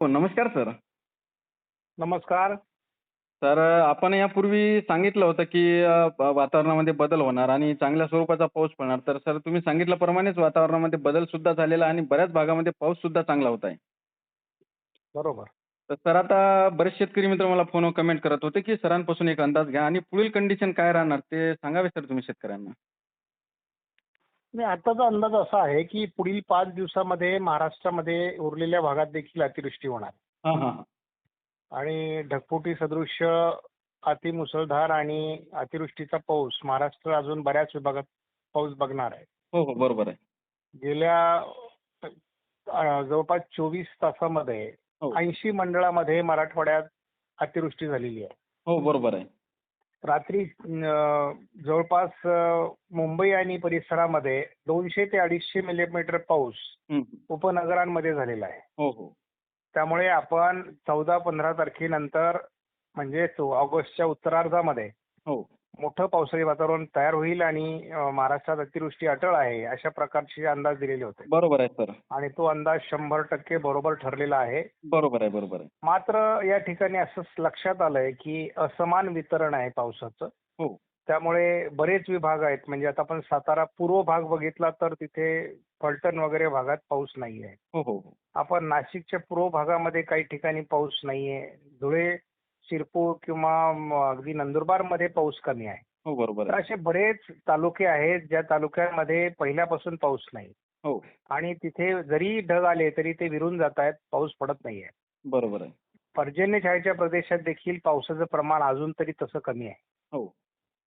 हो नमस्कार सर. नमस्कार. तर आपण यापूर्वी सांगितलं होतं की अ, ब- वातावरणामध्ये बदल होणार आणि चांगल्या स्वरूपाचा पाऊस पडणार. तर सर तुम्ही सांगितल्याप्रमाणेच वातावरणामध्ये बदल सुद्धा झालेला आणि बऱ्याच भागामध्ये पाऊस सुद्धा चांगला होत आहे. बरोबर. तर सर आता बरेच शेतकरी मित्र मला फोनवर कमेंट करत होते की सरांपासून एक अंदाज घ्या आणि पुढील कंडिशन काय राहणार ते सांगावे सर तुम्ही शेतकऱ्यांना. आणि आताचा अंदाज असा आहे की पुढील पाच दिवसामध्ये महाराष्ट्रामध्ये उरलेल्या भागात देखील अतिवृष्टी होणार. हां हां हां. आणि ढगफुटी सदृश्य अतिमुसळधार आणि अतिवृष्टीचा पाऊस महाराष्ट्र अजून बऱ्याच विभागात पाऊस बघणार आहे. हो हो बरोबर आहे. गेल्या अ, जवळपास चोवीस तासामध्ये हो. ऐंशी मंडळामध्ये मराठवाड्यात अतिवृष्टी झालेली आहे. हो बरोबर आहे. रात्री जवळपास मुंबई आणि परिसरामध्ये दोनशे ते अडीचशे मिलीमीटर पाऊस. उपनगरांमध्ये झालेला आहे. हो हो. त्यामुळे आपण चौदा पंधरा तारखेनंतर म्हणजे ऑगस्टच्या उत्तरार्धामध्ये हो. मोठं पावसाळी वातावरण तयार होईल आणि महाराष्ट्रात अतिवृष्टी अटळ आहे अशा प्रकारचे अंदाज दिलेले होते. बरोबर आहे सर. आणि तो अंदाज शंभर टक्के बरोबर ठरलेला आहे. बरोबर आहे बरोबर आहे. मात्र या ठिकाणी असं लक्षात आलंय की असमान वितरण आहे पावसाचं. हो. त्यामुळे बरेच विभाग आहेत म्हणजे आता आपण सातारा पूर्व भाग बघितला तर तिथे फलटण वगैरे भागात पाऊस नाही आहे हो हो हो. आपण नाशिकच्या पूर्व भागामध्ये काही ठिकाणी पाऊस नाहीये. धुळे शिरपूर किंवा अगदी नंदुरबारमध्ये पाऊस कमी आहे. हो बरोबर तर आहे असे बरेच तालुके आहेत ज्या तालुक्यांमध्ये पहिल्यापासून पाऊस नाही. हो. आणि तिथे जरी ढग आले तरी ते विरून जात आहेत पाऊस पडत नाहीये बरोबर आहे. पर्जन्य छायेच्या प्रदेशात देखील पावसाचं प्रमाण अजून तरी तसं कमी आहे. हो.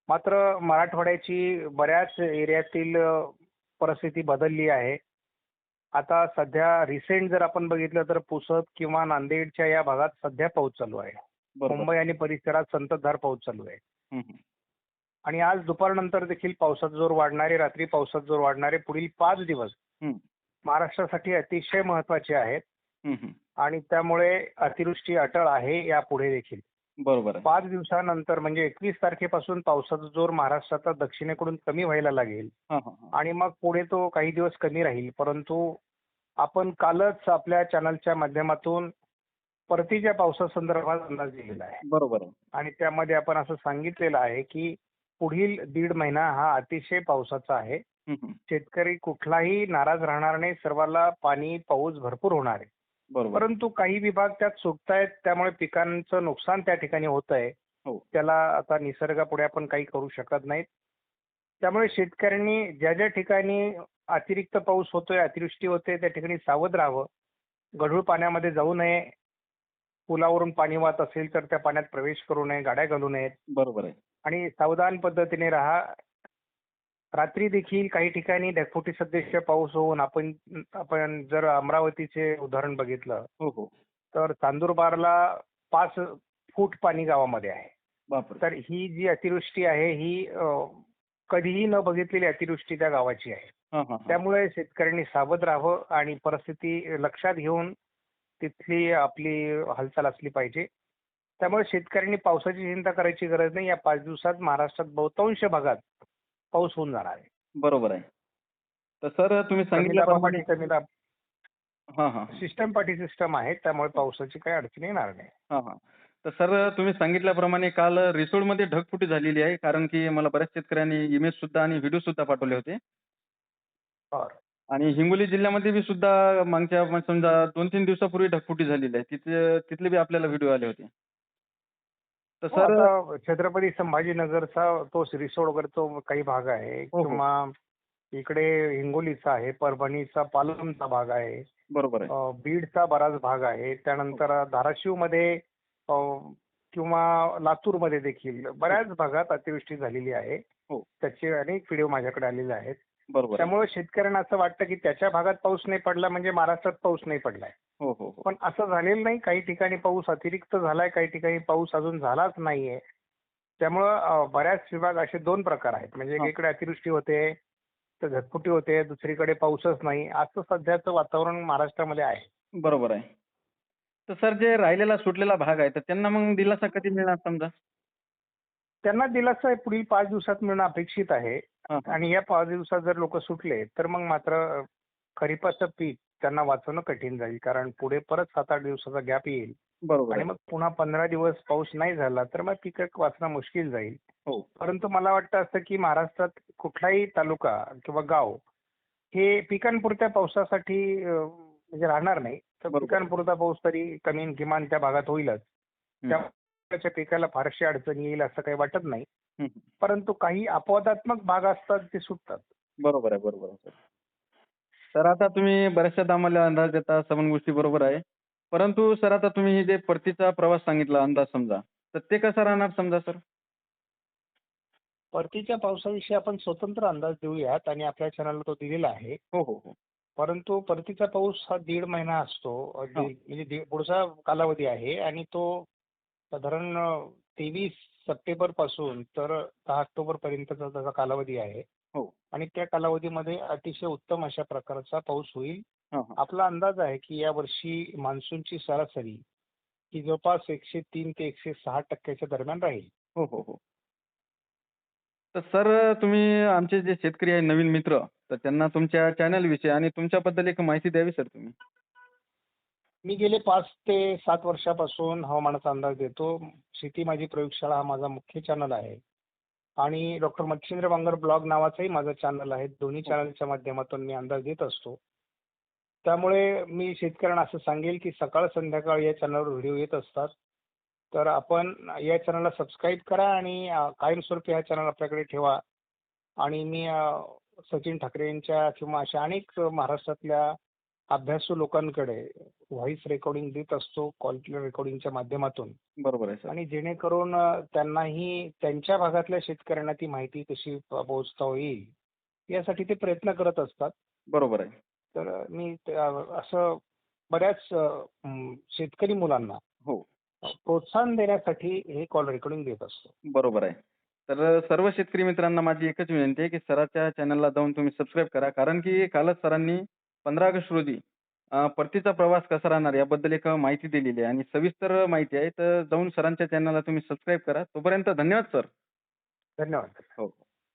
मात्र मराठवाड्याची बऱ्याच एरियातील परिस्थिती बदलली आहे. आता सध्या रिसेंट जर आपण बघितलं तर पुसद किंवा नांदेडच्या या भागात सध्या पाऊस चालू आहे. मुंबई आणि परिसरात संततधार पाऊस चालू आहे. आणि आज दुपारनंतर देखील पावसाचा जोर वाढणारे रात्री पावसाचा जोर वाढणारे पुढील पाच दिवस. महाराष्ट्रासाठी अतिशय महत्त्वाचे आहेत. आणि त्यामुळे अतिवृष्टी अटळ आहे यापुढे देखील. बरोबर पाच दिवसानंतर म्हणजे एकवीस तारखेपासून पावसाचा जोर महाराष्ट्राचा दक्षिणेकडून कमी व्हायला लागेल. आणि मग पुढे तो काही दिवस कमी राहील. परंतु आपण कालच आपल्या चॅनलच्या माध्यमातून परतीच्या पावसासंदर्भात अंदाज दिलेला आहे. बरोबर आहे. आणि त्यामध्ये आपण असं सांगितलेलं आहे की पुढील दीड महिना हा अतिशय पावसाचा आहे. शेतकरी कुठलाही नाराज राहणार नाही सर्वांना पाणी पाऊस भरपूर होणार आहे. बरोबर. परंतु काही विभाग त्यात चुकतायत त्यामुळे पिकांचं नुकसान त्या ठिकाणी होत आहे. हो. त्याला आता निसर्गापुढे आपण काही करू शकत नाहीत. त्यामुळे शेतकऱ्यांनी ज्या ज्या ठिकाणी अतिरिक्त पाऊस होतोय अतिवृष्टी होते त्या ठिकाणी सावध राहावं. गढूळ पाण्यामध्ये जाऊ नये. पुलावरून पाणी वाहत असेल तर त्या पाण्यात प्रवेश करू नये गाड्या घालू नयेत. बरोबर आहे. आणि सावधान पद्धतीने राहा. रात्री देखील काही ठिकाणी ढगफुटी सदृश्य पाऊस होऊन आपण आपण जर अमरावतीचे उदाहरण बघितलं हो हो. तर चांदूरबारला पाच फूट पाणी गावामध्ये आहे. तर ही जी अतिवृष्टी आहे ही कधीही न बघितलेली अतिवृष्टी त्या गावाची आहे. हां हां हां. त्यामुळे शेतकऱ्यांनी सावध राहावं आणि परिस्थिती लक्षात घेऊन तिथली आपली हालचाल असली पाहिजे. त्यामुळे शेतकऱ्यांनी पावसाची चिंता करायची गरज नाही. या पाच दिवसात महाराष्ट्रात बहुतांश भागात पाऊस होऊन जाणार आहे. बरोबर आहे. तर सर तुम्ही सांगितल्याप्रमाणे हां हां. सिस्टम पाठी सिस्टम आहे. त्यामुळे पावसाची काही अडचण येणार नाही. हां हां. तर सर तुम्ही सांगितल्याप्रमाणे काल रिसोडमध्ये ढगफुटी झालेली आहे. कारण की मला बऱ्याच शेतकऱ्यांनी इमेज सुद्धा आणि व्हिडिओ सुद्धा पाठवले होते. आणि हिंगोली जिल्ह्यामध्ये बी सुद्धा मागच्या समजा दोन तीन दिवसापूर्वी ढगफुटी झालेली आहे. तिथे तिथले बी आपल्याला व्हिडिओ आले होते. तर हो, सर आता छत्रपती संभाजीनगरचा तो रिसोड वगैरे तो काही भाग आहे. हो, हो. किंवा इकडे हिंगोलीचा आहे परभणीचा पालमचा भाग आहे. बरोबर आहे. अ, बीडचा बराच भाग आहे. त्यानंतर धाराशिवमध्ये अ, किंवा लातूरमध्ये देखील बऱ्याच भागात अतिवृष्टी झालेली आहे. हो. त्याचे अनेक व्हिडिओ माझ्याकडे आलेले आहेत. बरोबर आहे. त्यामुळे शेतकऱ्यांना असं वाटतं की त्याच्या भागात पाऊस नाही पडला म्हणजे महाराष्ट्रात पाऊस नाही पडलाय. हो हो हो. पण असं झालेलं नाही. काही ठिकाणी पाऊस अतिरिक्त झालाय काही ठिकाणी पाऊस अजून झालाच नाहीये. त्यामुळं अ, बऱ्याच विभाग असे दोन प्रकार आहेत. म्हणजे हा. एकीकडे अतिवृष्टी होते तर झटपुटी होते दुसरीकडे पाऊसच नाही. असं सध्याचं वातावरण महाराष्ट्रामध्ये आहे. बरोबर आहे. तर सर जे राहिलेला सुटलेला भाग आहे तर त्यांना मग दिलासा कधी मिळणार समजा? त्यांना दिलासा पुढील पाच दिवसात मिळणं अपेक्षित आहे. आणि या पाच दिवसात जर लोक सुटले तर मग मात्र खरीपाचं पीक त्यांना वाचवणं कठीण जाईल. कारण पुढे परत सात आठ दिवसाचा गॅप येईल. बरोबर आणि मग पुन्हा पंधरा दिवस पाऊस नाही झाला तर मग पिकं वाचणं मुश्किल जाईल. हो. परंतु मला वाटतं असं की महाराष्ट्रात कुठलाही तालुका किंवा गाव हे पिकांपुरत्या पावसासाठी म्हणजे राहणार नाही. तर. पिकांपुरता पाऊस तरी कमी किमान त्या भागात होईलच. हं. त्याच्या पिकाला फारशी अडचण येईल असं काही वाटत नाही. परंतु काही अपवादात्मक भाग असतात ते सुटतात. बरोबर आहे बरोबर आहे सर. आता तुम्ही बऱ्याचशा आम्हाला अंदाज देता सर्व गोष्टी बरोबर आहे. परंतु सर आता तुम्ही जे परतीचा प्रवास सांगितला अंदाज समजा तर ते कसा राहणार समजा सर? परतीच्या पावसाविषयी आपण स्वतंत्र अंदाज देऊयात आणि आपल्या चॅनलला तो दिलेला आहे. हो हो हो. परंतु परतीचा पाऊस हा दीड महिना असतो म्हणजे पुढचा कालावधी आहे आणि तो साधारण तेवीस सप्टेंबरपासून तर दहा ऑक्टोबर पर्यंतचा त्याचा कालावधी आहे. हो. आणि त्या कालावधीमध्ये अतिशय उत्तम अशा प्रकारचा पाऊस होईल. आपला अंदाज आहे की या वर्षी मान्सूनची सरासरी ही जवळपास एकशे तीन ते एकशे सहा टक्क्याच्या दरम्यान राहील. हो हो हो. तर सर तुम्ही आमचे जे शेतकरी आहे नवीन मित्र तर त्यांना तुमच्या चॅनल विषयी आणि तुमच्याबद्दल एक माहिती द्यावी सर तुम्ही. मी गेले पाच ते सात वर्षापासून हवामानाचा अंदाज देतो. शेती माझी प्रयोगशाळा हा माझा मुख्य चॅनल आहे. आणि डॉक्टर मच्छिंद्र बांगर ब्लॉग नावाचंही माझं चॅनल आहे. दोन्ही चॅनलच्या माध्यमातून मी अंदाज देत असतो. त्यामुळे मी शेतकऱ्यांना असं सांगेल की सकाळ संध्याकाळ या चॅनलवर व्हिडिओ येत असतात. तर आपण या चॅनलला सबस्क्राईब करा आणि कायमस्वरूपी हा चॅनल आपल्याकडे ठेवा. आणि मी सचिन ठाकरे यांच्या किंवा अशा अनेक महाराष्ट्रातल्या अभ्यासू लोकांकडे व्हॉइस रेकॉर्डिंग देत असतो कॉल रेकॉर्डिंगच्या माध्यमातून. बरोबर आहे सर. आणि जेणेकरून अ, त्यांनाही त्यांच्या भागातल्या शेतकऱ्यांना ती माहिती कशी पोहोचता येईल यासाठी ते प्रयत्न करत असतात. बरोबर आहे. तर अ, मी ते, अ, असं बऱ्याच अ, म, शेतकरी मुलांना हो. प्रोत्साहन देण्यासाठी हे कॉल रेकॉर्डिंग देत असतो. बरोबर आहे. तर सर्व शेतकरी मित्रांना माझी एकच विनंती आहे की सराच्या चॅनलला जाऊन तुम्ही सबस्क्राईब करा. कारण की कालच सरांनी पंधरा ऑगस्ट रोजी परतीचा प्रवास कसा राहणार याबद्दल एक माहिती दिलेली आहे आणि सविस्तर माहिती आहे. तर जाऊन सरांच्या चॅनलला तुम्ही सबस्क्राईब करा. तोपर्यंत धन्यवाद सर. धन्यवाद. हो.